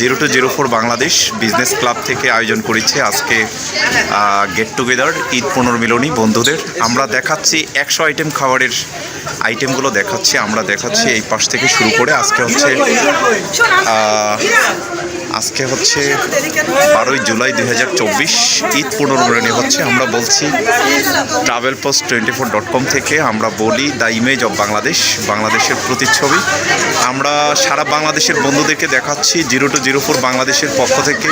Zero two zero four Bangladesh business club থেকে আয়োজন করেছে আজকে গেট টুগেদার ঈদ পুনর্মিলনী বন্ধুদের। আমরা দেখাচ্ছি একশো আইটেম খাবারের আইটেমগুলো দেখাচ্ছি, আমরা দেখাচ্ছি এই পাশ থেকে শুরু করে। আজকে হচ্ছে আজকে হচ্ছে বারোই জুলাই দুই হাজার চব্বিশ ঈদ পুনর্মিলনী হচ্ছে। আমরা বলছি travel post twenty four dot com থেকে আমরা বলি দ্য ইমেজ অফ বাংলাদেশ বাংলাদেশের প্রতিচ্ছবি। আমরা সারা বাংলাদেশের বন্ধুদেরকে দেখাচ্ছি জিরো টু জিরো ফোর বাংলাদেশের পক্ষ থেকে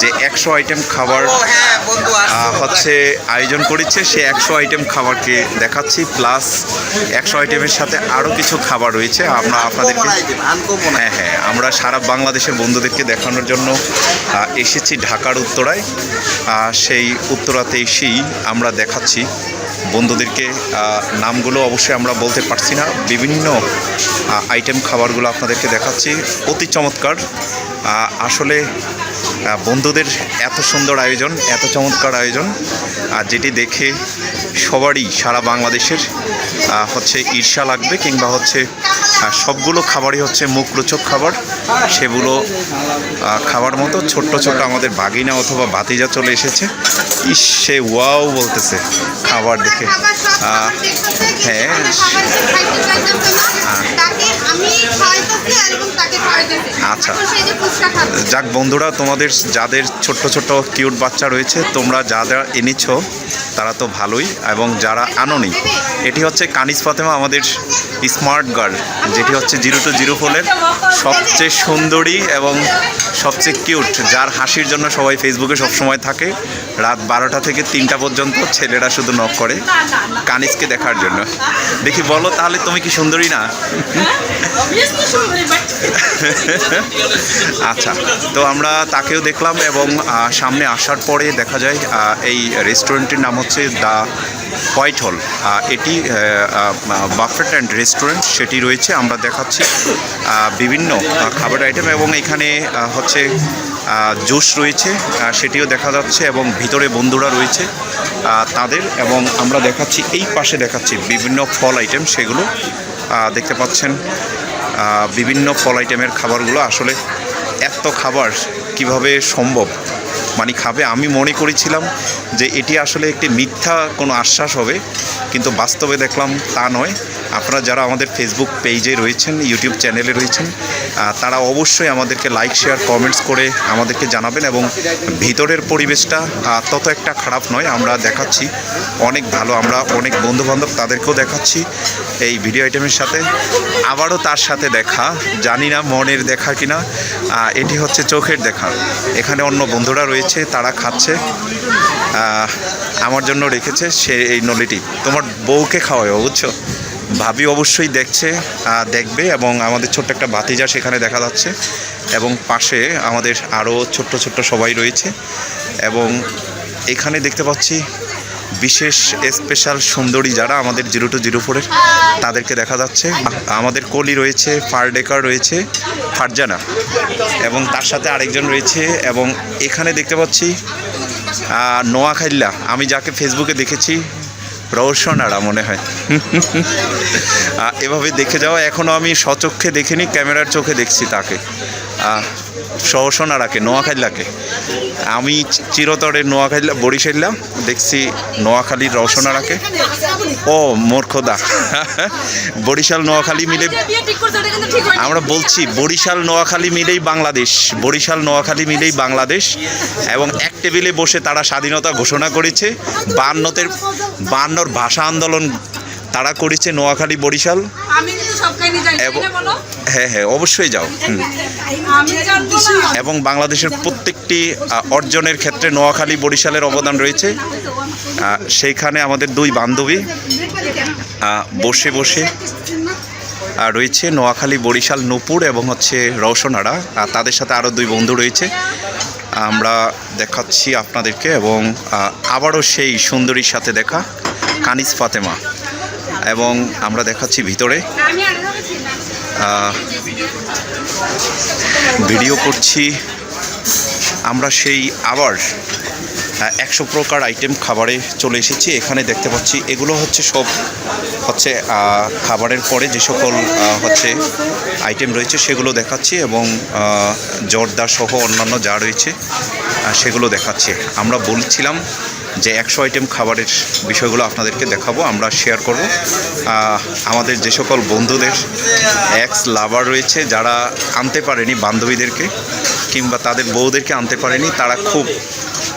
যে একশো আইটেম খাবার হচ্ছে আয়োজন করেছে। সে একশো আইটেম খাবারকে দেখাচ্ছি প্লাস একশো আইটেমের সাথে আরও কিছু খাবার রয়েছে। আমরা আপনাদেরকে হ্যাঁ হ্যাঁ আমরা সারা বাংলাদেশের বন্ধুদেরকে দেখানোর জন্য এসেছি ঢাকার উত্তরায়। সেই উত্তরাতে এসেই আমরা দেখাচ্ছি। বন্ধুদেরকে নামগুলো অবশ্যই আমরা বলতে পারছি না। বিভিন্ন আইটেম খাবারগুলো আপনাদেরকে দেখাচ্ছি। অতি চমৎকার। আসলে বন্ধুদের এত সুন্দর আয়োজন, এত চমৎকার আয়োজন। আর যেটি দেখে সবারই সারা বাংলাদেশের হচ্ছে ঈর্ষা লাগবে কিংবা হচ্ছে সবগুলো খাবারই হচ্ছে মুখরোচক খাবার। সেগুলো খাবার মতো ছোট্ট ছোট্ট আমাদের বাগিনা অথবা বাতিজা চলে এসেছে। ইস সে ওয়াও বলতেছে খাবার দেখে। হ্যাঁ। আচ্ছা। যাক বন্ধুরা তোমাদের যাদের ছোট্ট ছোট্ট কিউট বাচ্চা রয়েছে তোমরা যা যা এনেছো তারা তো ভালোই এবং যারা আনোনি, এটি হচ্ছে কানিস ফাতেমা আমাদের স্মার্ট গার্ল যেটি হচ্ছে জিরো টু জিরো ফোনের সবচেয়ে সুন্দরী এবং সবচেয়ে কিউট, যার হাসির জন্য সবাই ফেসবুকে সবসময় থাকে। রাত বারোটা থেকে তিনটা পর্যন্ত ছেলেরা শুধু নক করে কানিসকে দেখার জন্য। দেখি বলো তাহলে তুমি কি সুন্দরী না? আচ্ছা তো আমরা তাকেও দেখলাম এবং সামনে আসার পরে দেখা যায় এই রেস্টুরেন্টের নাম হচ্ছে দ্য হোয়াইট হল। এটি বাফেট অ্যান্ড রেস্টুরেন্ট সেটি রয়েছে। আমরা দেখাচ্ছি বিভিন্ন খাবার আইটেম এবং এখানে হচ্ছে জুস রয়েছে সেটিও দেখা যাচ্ছে এবং ভিতরে বন্ধুরা রয়েছে তাদের এবং আমরা দেখাচ্ছি, এই পাশে দেখাচ্ছি বিভিন্ন ফল আইটেম সেগুলো দেখতে পাচ্ছেন বিভিন্ন ফল আইটেমের খাবারগুলো। আসলে এত খাবার কীভাবে সম্ভব? মানে খাবে, আমি মনে করেছিলাম যে এটি আসলে একটি মিথ্যা কোনো আশ্বাস হবে, কিন্তু বাস্তবে দেখলাম তা নয়। আপনারা যারা আমাদের ফেসবুক পেজে রয়েছেন ইউটিউব চ্যানেলে রয়েছেন তারা অবশ্যই আমাদেরকে লাইক শেয়ার কমেন্টস করে আমাদেরকে জানাবেন এবং ভিতরের পরিবেশটা তত একটা খারাপ নয়, আমরা দেখাচ্ছি অনেক ভালো, আমরা অনেক বন্ধুবান্ধব তাদেরকেও দেখাচ্ছি এই ভিডিও আইটেমের সাথে। আবারও তার সাথে দেখা, জানি না মনের দেখা কিনা এটি হচ্ছে চোখের দেখা। এখানে অন্য বন্ধুরা রয়েছে। তারা খাচ্ছে আমার জন্য রেখেছে সে এই নলিটি। তোমার বউকে খাওয়াবে বুঝছ? ভাবি অবশ্যই দেখছে দেখবে এবং আমাদের ছোট্ট একটা বাতিজা সেখানে দেখা যাচ্ছে এবং পাশে আমাদের আরও ছোট্ট ছোট্ট সবাই রয়েছে এবং এখানে দেখতে পাচ্ছি বিশেষ স্পেশাল সুন্দরী যারা আমাদের জিরো টু জিরো ফোরের, তাদেরকে দেখা যাচ্ছে। আমাদের কলি রয়েছে, ফারডেকার রয়েছে, ফারজানা। এবং তার সাথে আরেকজন রয়েছে এবং এখানে দেখতে পাচ্ছি নোয়াখাইল্লা। আমি যাকে ফেসবুকে দেখেছি, রওশনারা মনে হয়। এভাবে দেখে যাওয়া এখনও আমি সচক্ষে দেখিনি, ক্যামেরার চোখে দেখছি তাকে। সহসনারাকে নোয়াখাইল্লাকে আমি চিরতরে নোয়াখাইল্লা বরিশাল্লা দেখছি নোয়াখালীর রওশনারাকে। ও মোর খোদা বরিশাল, নোয়াখালী মিলে আমরা বলছি, বরিশাল, নোয়াখালী মিলেই বাংলাদেশ। বরিশাল, নোয়াখালী মিলেই বাংলাদেশ। এবং এক টেবিলে বসে তারা স্বাধীনতা ঘোষণা করেছে। বান্নতের বান্নর ভাষা আন্দোলন তারা করেছে নোয়াখালী, বরিশাল। হ্যাঁ হ্যাঁ অবশ্যই যাও। এবং বাংলাদেশের প্রত্যেকটি অর্জনের ক্ষেত্রে নোয়াখালী বরিশালের অবদান রয়েছে। সেইখানে আমাদের দুই বান্ধবী বসে বসে রয়েছে নোয়াখালী বরিশাল নূপুর এবং হচ্ছে রওশনারা আর তাদের সাথে আরও দুই বন্ধু রয়েছে। আমরা দেখাচ্ছি আপনাদেরকে এবং আবারও সেই সুন্দরীর সাথে দেখা কানিস ফাতেমা। এবং আমরা দেখাচ্ছি ভিতরে। ভিডিও করছি আমরা সেই আবার একশো প্রকার আইটেম খাবারে চলে এসেছি। এখানে দেখতে পাচ্ছি এগুলো হচ্ছে সব হচ্ছে খাবারের পরে যে সকল হচ্ছে আইটেম রয়েছে সেগুলো দেখাচ্ছি এবং জর্দা সহ অন্যান্য যা রয়েছে সেগুলো দেখাচ্ছে। আমরা বলছিলাম যে একশো আইটেম খাবারের বিষয়গুলো আপনাদেরকে দেখাবো, আমরা শেয়ার করব। আমাদের যে সকল বন্ধুদের এক্স লাভার রয়েছে, যারা আনতে পারেনি বান্ধবীদেরকে, কিংবা তাদের বউদেরকে আনতে পারেনি, তারা খুব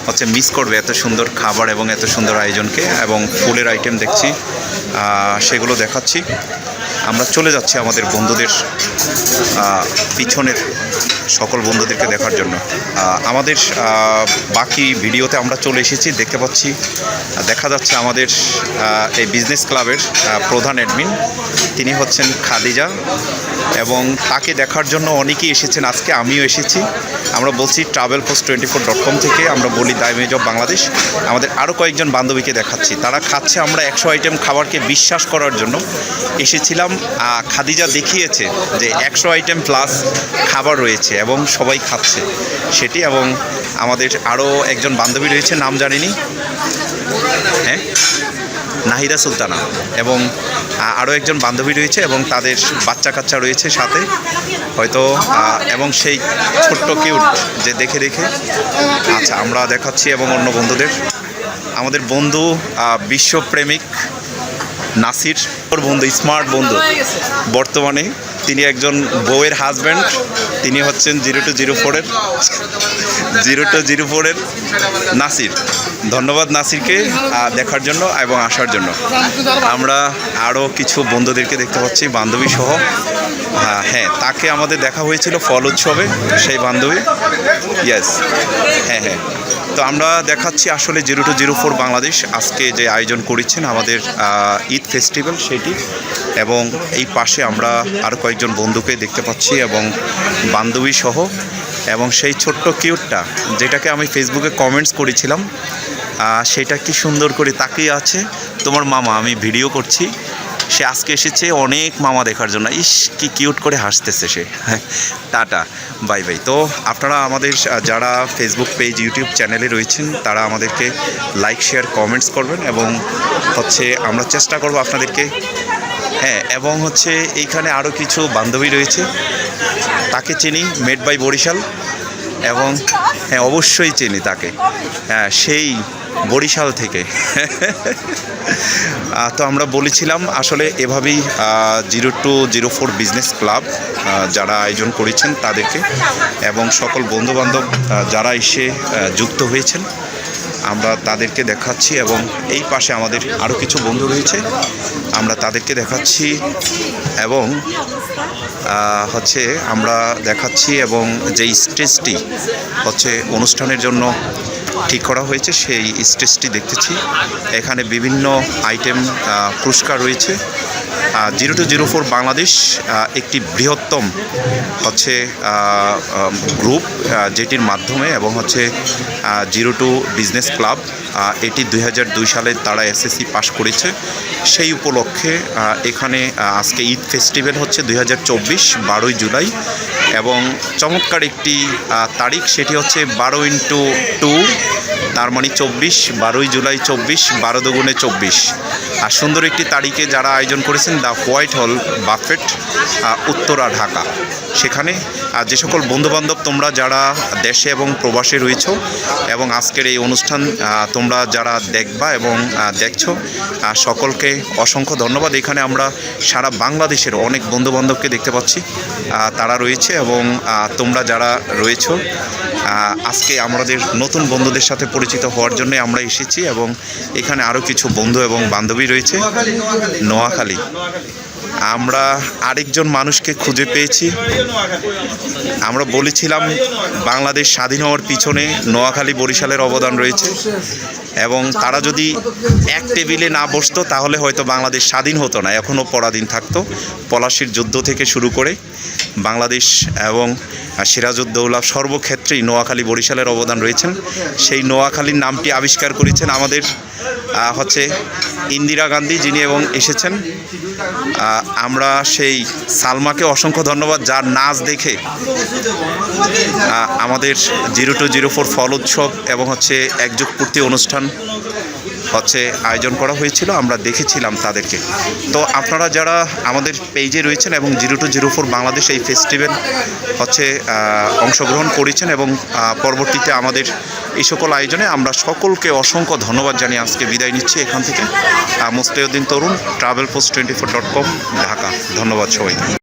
হচ্ছে মিস করবে এত সুন্দর খাবার এবং এত সুন্দর আয়োজনকে এবং ফুলের আইটেম দেখছি সেগুলো দেখাচ্ছি। আমরা চলে যাচ্ছি আমাদের বন্ধুদের পিছনের সকল বন্ধুদেরকে দেখার জন্য। আমাদের বাকি ভিডিওতে আমরা চলে এসেছি। দেখতে পাচ্ছি দেখা যাচ্ছে আমাদের এই বিজনেস ক্লাবের প্রধান অ্যাডমিন। তিনি হচ্ছেন খাদিজা এবং তাকে দেখার জন্য অনেকেই এসেছেন। আজকে আমিও এসেছি। আমরা বলছি travel post twenty four dot com থেকে আমরা বলি দাইমেজ অফ বাংলাদেশ। আমাদের আরও কয়েকজন বান্ধবীকে দেখাচ্ছি। তারা খাচ্ছে আমরা একশো আইটেম খাবারকে বিশ্বাস করার জন্য। এসেছিলাম খাদিজা দেখিয়েছে যে একশো আইটেম প্লাস খাবার রয়েছে। এবং সবাই খাচ্ছে সেটি এবং আমাদের আরও একজন বান্ধবী রয়েছে, নাম জানিনি। হ্যাঁ? নাহিদা সুলতানা এবং আরও একজন বান্ধবী রয়েছে এবং তাদের বাচ্চা কাচ্চা রয়েছে সাথে। হয়তো এবং সেই ছোট্ট কিউট যে দেখে দেখে। আচ্ছা আমরা দেখাচ্ছি এবং অন্য বন্ধুদের। আমাদের বন্ধু বিশ্বপ্রেমিক নাসির। ওর বন্ধু, স্মার্ট বন্ধু। বর্তমানে তিনি একজন বউয়ের হাজব্যান্ড তিনি হচ্ছেন জিরো টু জিরো ফোরের, জিরো টু জিরো ফোরের নাসির। ধন্যবাদ নাসিরকে দেখার জন্য এবং আসার জন্য। আমরা আরও কিছু বন্ধুদেরকে দেখতে পাচ্ছি, বান্ধবী সহ। হ্যাঁ তাকে আমাদের দেখা হয়েছিল ফল উৎসবে, সেই বান্ধবী। ইয়েস হ্যাঁ হ্যাঁ। তো আমরা দেখাচ্ছি আসলে zero two zero four Bangladesh. আজকে যে আয়োজন করেছেন আমাদের ঈদ ফেস্টিভ্যাল সেটি। এবং এই পাশে আমরা আরও কয়েকজন বন্ধুকে দেখতে পাচ্ছি এবং বান্ধবী সহ। এবং সেই ছোট্ট কিউটটা, যেটাকে আমি ফেসবুকে কমেন্টস করেছিলাম সেটা কি সুন্দর করে তাকিয়ে আছে। তোমার মামা, আমি ভিডিও করছি। সে আজকে এসেছে অনেক মামা দেখার জন্য। ইস, কি কিউট করে হাসতেছে সে। Tata, bye bye. তো আপনারা আমাদের যারা ফেসবুক পেজ ইউটিউব চ্যানেলে রয়েছেন, তারা আমাদেরকে লাইক শেয়ার কমেন্টস করবেন এবং হচ্ছে আমরা চেষ্টা করব আপনাদেরকে হ্যাঁ এবং হচ্ছে এইখানে আরও কিছু বান্ধবী রয়েছে। তাকে চিনি মেড বাই বরিশাল। এবং হ্যাঁ অবশ্যই চিনি তাকে। হ্যাঁ সেই বরিশাল থেকে। তো আমরা বলেছিলাম আসলে এভাবেই zero two zero four business club যারা আয়োজন করেছেন তাদেরকে এবং সকল বন্ধুবান্ধব যারা এসে যুক্ত হয়েছেন আমরা তাদেরকে দেখাচ্ছি এবং এই পাশে আমাদের আরও কিছু বন্ধু রয়েছে। আমরা তাদেরকে দেখাচ্ছি এবং হচ্ছে আমরা দেখাচ্ছি এবং যে স্টেজটি হচ্ছে অনুষ্ঠানের জন্য ঠিক করা হয়েছে, সেই স্টেজটি দেখতেছি। এখানে বিভিন্ন আইটেম পুরস্কার রয়েছে। Zero two zero four Bangladesh একটি বৃহত্তম হচ্ছে গ্রুপ যেটির মাধ্যমে এবং হচ্ছে জিরো টু বিজনেস ক্লাব এটি দুই সালে তারা এসএসসি পাশ করেছে। সেই উপলক্ষে এখানে আজকে ঈদ ফেস্টিভ্যাল হচ্ছে দুই হাজার চব্বিশ, বারোই জুলাই এবং চমৎকার একটি তারিখ, সেটি হচ্ছে বারো ইন্টু টু তার মানে চব্বিশ, বারোই জুলাই চব্বিশ, বারো দুগুণে চব্বিশ। আর সুন্দর একটি তারিখে যারা আয়োজন করেছেন, the White Hall, buffet Uttara Dhaka. সেখানে, আর যে সকল বন্ধুবান্ধব তোমরা যারা দেশে এবং প্রবাসে রয়েছ, এবং আজকের এই অনুষ্ঠান তোমরা যারা দেখবা এবং দেখছ সকলকে অসংখ্য ধন্যবাদ। এখানে আমরা সারা বাংলাদেশের অনেক বন্ধুবান্ধবকে দেখতে পাচ্ছি তারা রয়েছে এবং তোমরা যারা রয়েছো আজকে আমাদের নতুন বন্ধুদের সাথে পরিচিত হওয়ার জন্য আমরা এসেছি এবং এখানে আরও কিছু বন্ধু এবং বান্ধবী রয়েছে। নোয়াখালী। আমরা আরেকজন মানুষকে খুঁজে পেয়েছি। আমরা বলেছিলাম বাংলাদেশ স্বাধীন হওয়ার পিছনে নোয়াখালী বরিশালের অবদান রয়েছে এবং তারা যদি এক টেবিলে না বসতো, তাহলে হয়তো বাংলাদেশ স্বাধীন হতো না। এখনও পরাধীন থাকতো। পলাশির যুদ্ধ থেকে শুরু করে বাংলাদেশ এবং সিরাজউদ্দৌলা সর্বক্ষেত্রেই নোয়াখালী বরিশালের অবদান রয়েছেন। সেই নোয়াখালীর নামটি আবিষ্কার করেছেন আমাদের হচ্ছে ইন্দিরা গান্ধী যিনি এবং এসেছেন। আমরা সেই সালমাকে অসংখ্য ধন্যবাদ, যার নাচ দেখে আমাদের জিরো টু জিরো ফোর ফল উৎসব এবং হচ্ছে একযোগ পূর্তি অনুষ্ঠান হচ্ছে আয়োজন করা হয়েছিল, আমরা দেখেছিলাম তাদেরকে। তো আপনারা যারা আমাদের পেজে রয়েছেন এবং zero two zero four Bangladesh এই ফেস্টিভ্যাল হচ্ছে অংশগ্রহণ করেছেন এবং পরবর্তীতে আমাদের এই সকল আয়োজনে আমরা সকলকে অসংখ্য ধন্যবাদ জানিয়ে আজকে বিদায় নিচ্ছি এখান থেকে। Mustauddin Tarun travel post twenty four dot com Dhaka. ধন্যবাদ সবাইকে।